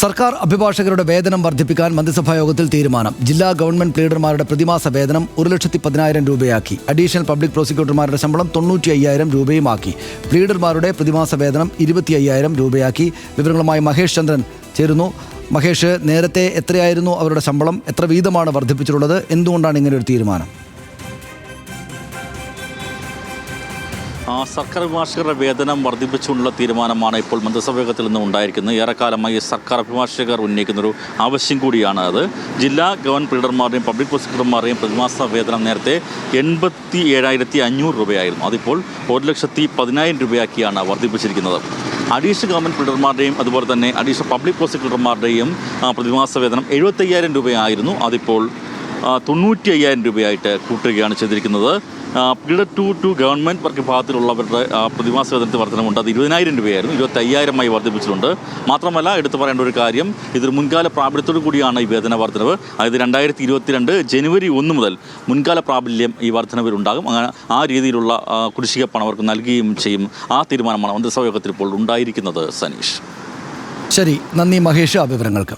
സർക്കാർ അഭിഭാഷകരുടെ വേതനം വർദ്ധിപ്പിക്കാൻ മന്ത്രിസഭാ യോഗത്തിൽ തീരുമാനം. ജില്ലാ ഗവൺമെന്റ് പ്ലീഡർമാരുടെ പ്രതിമാസ വേതനം ഒരു ലക്ഷത്തി പതിനായിരം രൂപയാക്കി. അഡീഷണൽ പബ്ലിക് പ്രോസിക്യൂട്ടർമാരുടെ ശമ്പളം തൊണ്ണൂറ്റി അയ്യായിരം രൂപയുമാക്കി. പ്ലീഡർമാരുടെ പ്രതിമാസ വേതനം ഇരുപത്തി അയ്യായിരം രൂപയാക്കി. വിവരങ്ങളുമായി മഹേഷ് ചന്ദ്രൻ ചേരുന്നു. മഹേഷ് നേരത്തെ എത്രയായിരുന്നു അവരുടെ ശമ്പളം? എത്ര വീതമാണ് വർദ്ധിപ്പിച്ചിട്ടുള്ളത്? എന്തുകൊണ്ടാണ് ഇങ്ങനെ ഒരു തീരുമാനം? സർക്കാർ അഭിഭാഷകരുടെ വേതനം വർദ്ധിപ്പിച്ചുകൊണ്ടുള്ള തീരുമാനമാണ് ഇപ്പോൾ മന്ത്രിസഭയോഗത്തിൽ നിന്ന് ഉണ്ടായിരിക്കുന്നത്. ഏറെക്കാലമായി സർക്കാർ അഭിഭാഷകർ ഉന്നയിക്കുന്നൊരു ആവശ്യം കൂടിയാണ് അത്. ജില്ലാ ഗവൺമെന്റ് പ്രീഡർമാരുടെയും പബ്ലിക് പ്രോസിക്യൂട്ടർമാരുടെയും പ്രതിമാസ വേതനം നേരത്തെ എൺപത്തി ഏഴായിരത്തി അഞ്ഞൂറ് രൂപയായിരുന്നു. അതിപ്പോൾ ഒരു ലക്ഷത്തി പതിനായിരം രൂപയാക്കിയാണ് വർദ്ധിപ്പിച്ചിരിക്കുന്നത്. അഡീഷണൽ ഗവൺമെന്റ് പ്രീഡർമാരുടെയും അതുപോലെ തന്നെ അഡീഷണൽ പബ്ലിക് പ്രോസിക്യൂട്ടർമാരുടെയും പ്രതിമാസ വേതനം എഴുപത്തയ്യായിരം രൂപയായിരുന്നു. അതിപ്പോൾ തൊണ്ണൂറ്റി അയ്യായിരം രൂപയായിട്ട് കൂട്ടുകയാണ് ചെയ്തിരിക്കുന്നത്. പീഡർ ടു ടു ഗവൺമെന്റ് വർക്ക് വിഭാഗത്തിലുള്ളവരുടെ പ്രതിമാസ വേതനത്തിൽ വർധനമുണ്ട് അത് ഇരുപതിനായിരം രൂപയായിരുന്നു. ഇരുപത്തി അയ്യായിരമായി വർദ്ധിപ്പിച്ചിട്ടുണ്ട്. മാത്രമല്ല എടുത്തു പറയേണ്ട ഒരു കാര്യം ഇതൊരു മുൻകാല പ്രാബല്യത്തോടു കൂടിയാണ് ഈ വേതന വർധനവ്. അതായത് രണ്ടായിരത്തി ഇരുപത്തിരണ്ട് ജനുവരി ഒന്ന് മുതൽ മുൻകാല പ്രാബല്യം ഈ വർധനവിൽ ഉണ്ടാകും അങ്ങനെ ആ രീതിയിലുള്ള കുടിശ്ശിക പണം അവർക്ക് നൽകുകയും ചെയ്യും. ആ തീരുമാനമാണ് മന്ത്രിസഭാ യോഗത്തിൽ ഇപ്പോൾ ഉണ്ടായിരിക്കുന്നത് സനീഷ്. ശരി നന്ദി മഹേഷ് ആ വിവരങ്ങൾക്ക്